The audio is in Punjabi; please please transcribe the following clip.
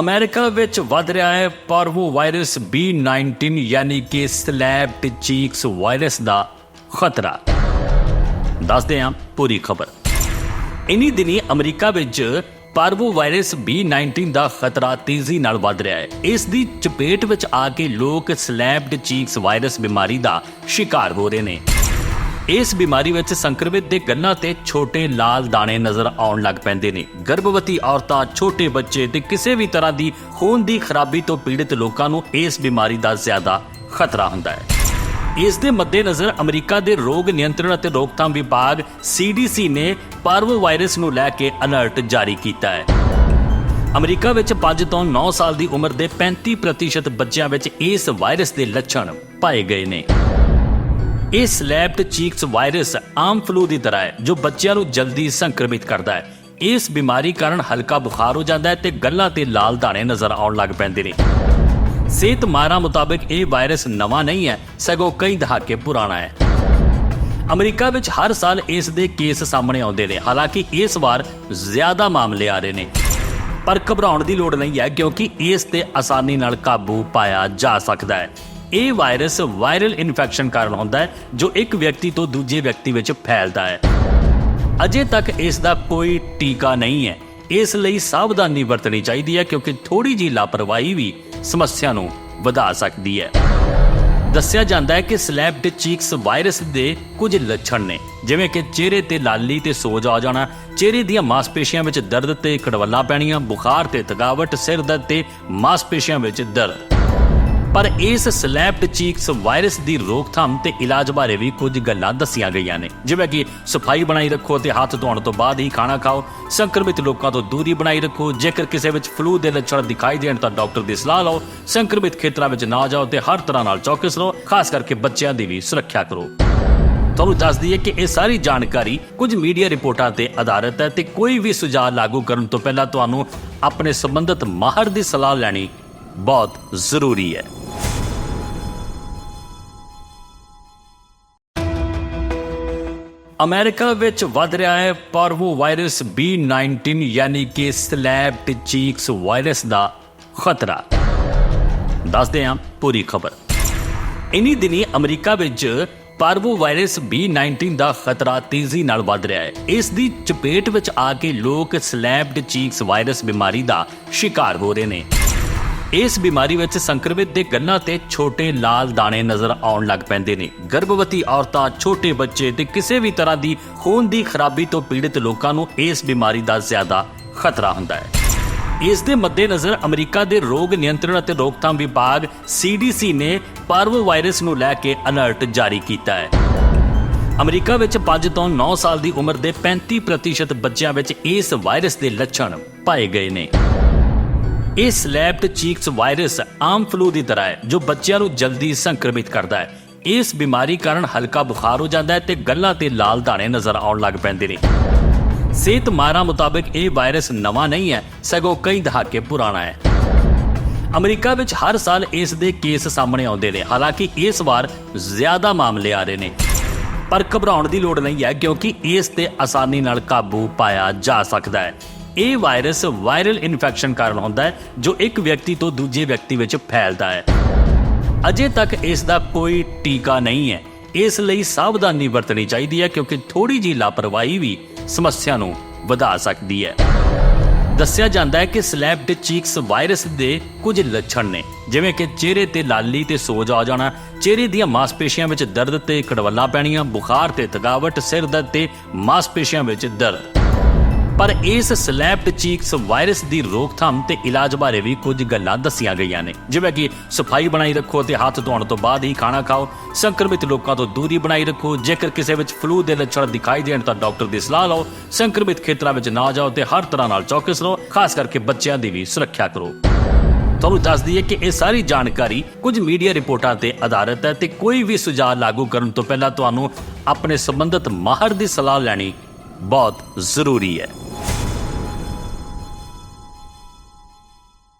ਅਮਰੀਕਾ ਵਿੱਚ ਵੱਧ ਰਿਹਾ ਹੈ ਪਾਰਵੋ ਵਾਇਰਸ B19 ਯਾਨੀ ਕਿ ਸਲੈਬ ਚੀਕਸ ਵਾਇਰਸ ਦਾ ਖਤਰਾ। ਦੱਸਦੇ ਹਾਂ ਪੂਰੀ ਖਬਰ। ਇਨੀ ਦਿਨੀ ਅਮਰੀਕਾ ਵਿੱਚ ਪਾਰਵੋ ਵਾਇਰਸ B19 ਦਾ ਖਤਰਾ ਤੇਜ਼ੀ ਨਾਲ ਵੱਧ ਰਿਹਾ ਹੈ। ਇਸ ਦੀ ਚਪੇਟ ਵਿੱਚ ਆ ਕੇ ਲੋਕ ਸਲੈਬਡ ਚੀਕਸ ਵਾਇਰਸ ਬਿਮਾਰੀ ਦਾ ਸ਼ਿਕਾਰ ਹੋ ਰਹੇ ਨੇ। ਇਸ ਬਿਮਾਰੀ ਵਿੱਚ ਸੰਕਰਮਿਤ ਦੇ ਗੰਨਾਂ ਤੇ ਛੋਟੇ ਲਾਲ ਦਾਣੇ ਨਜ਼ਰ ਆਉਣ ਲੱਗ ਪੈਂਦੇ ਨੇ। ਗਰਭਵਤੀ ਔਰਤਾਂ, ਛੋਟੇ ਬੱਚੇ ਤੇ ਕਿਸੇ ਵੀ ਤਰ੍ਹਾਂ ਦੀ ਖੂਨ ਦੀ ਖਰਾਬੀ ਤੋਂ ਪੀੜਿਤ ਲੋਕਾਂ ਨੂੰ ਇਸ ਬਿਮਾਰੀ ਦਾ ਜ਼ਿਆਦਾ ਖਤਰਾ ਹੁੰਦਾ ਹੈ। ਇਸ ਦੇ ਮੱਦੇਨਜ਼ਰ ਅਮਰੀਕਾ ਦੇ ਰੋਗ ਨਿਯੰਤਰਣ ਅਤੇ ਰੋਕਥਾਮ ਵਿਭਾਗ CDC ਨੇ ਪਾਰਵੋ ਵਾਇਰਸ ਨੂੰ ਲੈ ਕੇ ਅਲਰਟ ਜਾਰੀ ਕੀਤਾ ਹੈ। ਅਮਰੀਕਾ ਵਿੱਚ 5 ਤੋਂ 9 ਸਾਲ ਦੀ ਉਮਰ ਦੇ 35% ਬੱਚਿਆਂ ਵਿੱਚ ਇਸ ਵਾਇਰਸ ਦੇ ਲੱਛਣ ਪਾਏ ਗਏ ਨੇ। ਇਹ ਸਲੈਬਡ ਚੀਕਸ ਵਾਇਰਸ ਆਮ ਫਲੂ ਦੀ ਤਰ੍ਹਾਂ ਹੈ, ਜੋ ਬੱਚਿਆਂ ਨੂੰ ਜਲਦੀ ਸੰਕਰਮਿਤ ਕਰਦਾ ਹੈ। ਇਸ ਬਿਮਾਰੀ ਕਾਰਨ ਹਲਕਾ ਬੁਖਾਰ ਹੋ ਜਾਂਦਾ ਹੈ ਤੇ ਗੱਲਾਂ ਤੇ ਲਾਲ ਦਾਣੇ ਨਜ਼ਰ ਆਉਣ ਲੱਗ ਪੈਂਦੇ ਨੇ। ਸਿਹਤ ਮਾਹਰਾਂ ਮੁਤਾਬਕ ਇਹ ਵਾਇਰਸ ਨਵਾਂ ਨਹੀਂ ਹੈ, ਸਗੋਂ ਕਈ ਦਹਾਕੇ ਪੁਰਾਣਾ ਹੈ। ਅਮਰੀਕਾ ਵਿੱਚ ਹਰ ਸਾਲ ਇਸ ਦੇ ਕੇਸ ਸਾਹਮਣੇ ਆਉਂਦੇ ਨੇ, ਹਾਲਾਂਕਿ ਇਸ ਵਾਰ ਜ਼ਿਆਦਾ ਮਾਮਲੇ ਆ ਰਹੇ ਨੇ। ਪਰ ਘਬਰਾਉਣ ਦੀ ਲੋੜ ਨਹੀਂ ਹੈ, ਕਿਉਂਕਿ ਇਸ ਤੇ ਆਸਾਨੀ ਨਾਲ ਕਾਬੂ ਪਾਇਆ ਜਾ ਸਕਦਾ ਹੈ। ਇਹ ਵਾਇਰਸ ਵਾਇਰਲ ਇਨਫੈਕਸ਼ਨ ਕਾਰਨ ਹੁੰਦਾ ਹੈ, ਜੋ ਇੱਕ ਵਿਅਕਤੀ ਤੋਂ ਦੂਜੇ ਵਿਅਕਤੀ ਵਿੱਚ ਫੈਲਦਾ ਹੈ। ਅਜੇ ਤੱਕ ਇਸ ਦਾ ਕੋਈ ਟੀਕਾ ਨਹੀਂ ਹੈ। ਇਸ ਲਈ ਸਾਵਧਾਨੀ ਵਰਤਣੀ ਚਾਹੀਦੀ ਹੈ, ਕਿਉਂਕਿ ਥੋੜੀ ਜੀ ਲਾਪਰਵਾਹੀ ਵੀ ਸਮੱਸਿਆ ਨੂੰ ਵਧਾ ਸਕਦੀ ਹੈ। ਦੱਸਿਆ ਜਾਂਦਾ ਹੈ ਕਿ ਸਲੈਬਡ ਚੀਕਸ ਵਾਇਰਸ ਦੇ ਕੁਝ ਲੱਛਣ ਨੇ, ਜਿਵੇਂ ਕਿ ਚਿਹਰੇ ਤੇ ਲਾਲੀ ਤੇ ਸੋਜ ਆ ਜਾਣਾ, ਚਿਹਰੇ ਦੀਆਂ ਮਾਸਪੇਸ਼ੀਆਂ ਵਿੱਚ ਦਰਦ ਤੇ ਕੜਵੱਲਾਂ ਪੈਣੀਆਂ, ਬੁਖਾਰ ਤੇ ਥਕਾਵਟ, ਸਿਰ ਦਰਦ ਤੇ ਮਾਸਪੇਸ਼ੀਆਂ ਵਿੱਚ ਦਰਦ। ਪਰ ਇਸ ਸਲੈਬਡ ਚੀਕਸ ਵਾਇਰਸ ਦੀ ਰੋਕਥਾਮ ਤੇ ਇਲਾਜ ਬਾਰੇ ਵੀ ਕੁਝ ਗੱਲਾਂ ਦੱਸੀਆਂ ਗਈਆਂ ਨੇ। ਜਿਵੇਂ ਕਿ ਸਫ਼ਾਈ ਬਣਾਈ ਰੱਖੋ ਤੇ ਹੱਥ ਧੋਣ ਤੋਂ ਬਾਅਦ ਹੀ ਖਾਣਾ ਖਾਓ। ਸੰਕਰਮਿਤ ਲੋਕਾਂ ਤੋਂ ਦੂਰੀ ਬਣਾਈ ਰੱਖੋ। ਜੇਕਰ ਕਿਸੇ ਵਿੱਚ ਫਲੂ ਦੇ ਲੱਛਣ ਦਿਖਾਈ ਦੇਣ ਤਾਂ ਡਾਕਟਰ ਦੀ ਸਲਾਹ ਲਓ। ਸੰਕਰਮਿਤ ਖੇਤਰਾਂ ਵਿੱਚ ਨਾ ਜਾਓ ਤੇ ਹਰ ਤਰ੍ਹਾਂ ਨਾਲ ਚੌਕਸ ਰਹੋ। ਖਾਸ ਕਰਕੇ ਬੱਚਿਆਂ ਦੀ ਵੀ ਸੁਰੱਖਿਆ ਕਰੋ। ਤੁਹਾਨੂੰ ਦੱਸ ਦਈਏ ਕਿ ਇਹ ਸਾਰੀ ਜਾਣਕਾਰੀ ਕੁਝ ਮੀਡੀਆ ਰਿਪੋਰਟਾਂ ਤੇ ਆਧਾਰਿਤ ਹੈ ਤੇ ਕੋਈ ਵੀ ਸੁਝਾਅ ਲਾਗੂ ਕਰਨ ਤੋਂ ਪਹਿਲਾਂ ਤੁਹਾਨੂੰ ਆਪਣੇ ਸੰਬੰਧਿਤ ਮਾਹਰ ਦੀ ਸਲਾਹ ਲੈਣੀ ਬਹੁਤ ਜ਼ਰੂਰੀ ਹੈ। ਅਮਰੀਕਾ ਵਿੱਚ ਵੱਧ ਰਿਹਾ ਹੈ ਪਾਰਵੋ ਵਾਇਰਸ B19 ਯਾਨੀ ਕਿ ਸਲੈਬਡ ਚੀਕਸ ਵਾਇਰਸ ਦਾ ਖਤਰਾ। ਦੱਸਦੇ ਹਾਂ ਪੂਰੀ ਖਬਰ। ਇਨੀ ਦਿਨੀ ਅਮਰੀਕਾ ਵਿੱਚ ਪਾਰਵੋ ਵਾਇਰਸ B19 ਦਾ ਖਤਰਾ ਤੇਜ਼ੀ ਨਾਲ ਵੱਧ ਰਿਹਾ ਹੈ। ਇਸ ਦੀ ਚਪੇਟ ਵਿੱਚ ਆ ਕੇ ਲੋਕ ਸਲੈਬਡ ਚੀਕਸ ਵਾਇਰਸ ਬਿਮਾਰੀ ਦਾ ਸ਼ਿਕਾਰ ਹੋ ਰਹੇ ਨੇ। ਇਸ ਬਿਮਾਰੀ ਵਿੱਚ ਸੰਕਰਮਿਤ ਦੇ ਗੰਨਾਂ ਤੇ ਛੋਟੇ ਲਾਲ ਦਾਣੇ ਨਜ਼ਰ ਆਉਣ ਲੱਗ ਪੈਂਦੇ ਨੇ। ਗਰਭਵਤੀ ਔਰਤਾਂ, ਛੋਟੇ ਬੱਚੇ ਤੇ ਕਿਸੇ ਵੀ ਤਰ੍ਹਾਂ ਦੀ ਖੂਨ ਦੀ ਖਰਾਬੀ ਤੋਂ ਪੀੜਿਤ ਲੋਕਾਂ ਨੂੰ ਇਸ ਬਿਮਾਰੀ ਦਾ ਜ਼ਿਆਦਾ ਖਤਰਾ ਹੁੰਦਾ ਹੈ। ਇਸ ਦੇ ਮੱਦੇਨਜ਼ਰ ਅਮਰੀਕਾ ਦੇ ਰੋਗ ਨਿਯੰਤਰਣ ਅਤੇ ਰੋਕਥਾਮ ਵਿਭਾਗ CDC ਨੇ ਪਾਰਵੋ ਵਾਇਰਸ ਨੂੰ ਲੈ ਕੇ ਅਲਰਟ ਜਾਰੀ ਕੀਤਾ ਹੈ। ਅਮਰੀਕਾ ਵਿੱਚ 5 ਤੋਂ 9 ਸਾਲ ਦੀ ਉਮਰ ਦੇ 35% ਬੱਚਿਆਂ ਵਿੱਚ ਇਸ ਵਾਇਰਸ ਦੇ ਲੱਛਣ ਪਾਏ ਗਏ ਨੇ। ਇਹ ਸਲੈਬਡ ਚੀਕਸ ਵਾਇਰਸ ਆਮ ਫਲੂ ਦੀ ਤਰ੍ਹਾਂ ਹੈ, ਜੋ ਬੱਚਿਆਂ ਨੂੰ ਜਲਦੀ ਸੰਕਰਮਿਤ ਕਰਦਾ ਹੈ। ਇਸ ਬਿਮਾਰੀ ਕਾਰਨ ਹਲਕਾ ਬੁਖਾਰ ਹੋ ਜਾਂਦਾ ਹੈ ਤੇ ਗੱਲਾਂ ਤੇ ਲਾਲ ਦਾਣੇ ਨਜ਼ਰ ਆਉਣ ਲੱਗ ਪੈਂਦੇ ਨੇ। ਸਿਹਤ ਮਾਹਰਾਂ ਮੁਤਾਬਕ ਇਹ ਵਾਇਰਸ ਨਵਾਂ ਨਹੀਂ ਹੈ, ਸਗੋਂ ਕਈ ਦਹਾਕੇ ਪੁਰਾਣਾ ਹੈ। ਅਮਰੀਕਾ ਵਿੱਚ ਹਰ ਸਾਲ ਇਸ ਦੇ ਕੇਸ ਸਾਹਮਣੇ ਆਉਂਦੇ ਨੇ, ਹਾਲਾਂਕਿ ਇਸ ਵਾਰ ਜ਼ਿਆਦਾ ਮਾਮਲੇ ਆ ਰਹੇ ਨੇ। ਪਰ ਘਬਰਾਉਣ ਦੀ ਲੋੜ ਨਹੀਂ ਹੈ, ਕਿਉਂਕਿ ਇਸ ਤੇ ਆਸਾਨੀ ਨਾਲ ਕਾਬੂ ਪਾਇਆ ਜਾ ਸਕਦਾ ਹੈ। ਇਹ ਵਾਇਰਸ ਵਾਇਰਲ ਇਨਫੈਕਸ਼ਨ ਕਾਰਨ ਹੁੰਦਾ ਹੈ, ਜੋ ਇੱਕ ਵਿਅਕਤੀ ਤੋਂ ਦੂਜੇ ਵਿਅਕਤੀ ਵਿੱਚ ਫੈਲਦਾ ਹੈ। ਅਜੇ ਤੱਕ ਇਸ ਦਾ ਕੋਈ ਟੀਕਾ ਨਹੀਂ ਹੈ। ਇਸ ਲਈ ਸਾਵਧਾਨੀ ਵਰਤਣੀ ਚਾਹੀਦੀ ਹੈ, ਕਿਉਂਕਿ ਥੋੜੀ ਜੀ ਲਾਪਰਵਾਹੀ ਵੀ ਸਮੱਸਿਆ ਨੂੰ ਵਧਾ ਸਕਦੀ ਹੈ। ਦੱਸਿਆ ਜਾਂਦਾ ਹੈ ਕਿ ਸਲੈਬਡ ਚੀਕਸ ਵਾਇਰਸ ਦੇ ਕੁਝ ਲੱਛਣ ਨੇ, ਜਿਵੇਂ ਕਿ ਚਿਹਰੇ ਤੇ ਲਾਲੀ ਤੇ ਸੋਜ ਆ ਜਾਣਾ, ਚਿਹਰੇ ਦੀਆਂ ਮਾਸਪੇਸ਼ੀਆਂ ਵਿੱਚ ਦਰਦ ਤੇ ਕੜਵੱਲਾ ਪੈਣੀਆਂ, ਬੁਖਾਰ ਤੇ ਥਕਾਵਟ, ਸਿਰ ਦਰਦ ਤੇ ਮਾਸਪੇਸ਼ੀਆਂ ਵਿੱਚ ਦਰਦ। ਪਰ ਇਸ ਸਲੈਬਡ ਚੀਕਸ ਵਾਇਰਸ ਦੀ ਰੋਕਥਾਮ ਤੇ ਇਲਾਜ ਬਾਰੇ ਵੀ ਕੁਝ ਗੱਲਾਂ ਦੱਸੀਆਂ ਗਈਆਂ ਨੇ। ਜਿਵੇਂ ਕਿ ਸਫ਼ਾਈ ਬਣਾਈ ਰੱਖੋ ਤੇ ਹੱਥ ਧੋਣ ਤੋਂ ਬਾਅਦ ਹੀ ਖਾਣਾ ਖਾਓ। ਸੰਕਰਮਿਤ ਲੋਕਾਂ ਤੋਂ ਦੂਰੀ ਬਣਾਈ ਰੱਖੋ। ਜੇਕਰ ਕਿਸੇ ਵਿੱਚ ਫਲੂ ਦੇ ਲੱਛਣ ਦਿਖਾਈ ਦੇਣ ਤਾਂ ਡਾਕਟਰ ਦੀ ਸਲਾਹ ਲਓ। ਸੰਕਰਮਿਤ ਖੇਤਰਾਂ ਵਿੱਚ ਨਾ ਜਾਓ ਤੇ ਹਰ ਤਰ੍ਹਾਂ ਨਾਲ ਚੌਕਸ ਰਹੋ। ਖਾਸ ਕਰਕੇ ਬੱਚਿਆਂ ਦੀ ਵੀ ਸੁਰੱਖਿਆ ਕਰੋ। ਤੁਹਾਨੂੰ ਦੱਸ ਦਈਏ ਕਿ ਇਹ ਸਾਰੀ ਜਾਣਕਾਰੀ ਕੁਝ ਮੀਡੀਆ ਰਿਪੋਰਟਾਂ ਤੇ ਆਧਾਰਿਤ ਹੈ ਤੇ ਕੋਈ ਵੀ ਸੁਝਾਅ ਲਾਗੂ ਕਰਨ ਤੋਂ ਪਹਿਲਾਂ ਤੁਹਾਨੂੰ ਆਪਣੇ ਸੰਬੰਧਿਤ ਮਾਹਰ ਦੀ ਸਲਾਹ ਲੈਣੀ ਬਹੁਤ ਜ਼ਰੂਰੀ ਹੈ।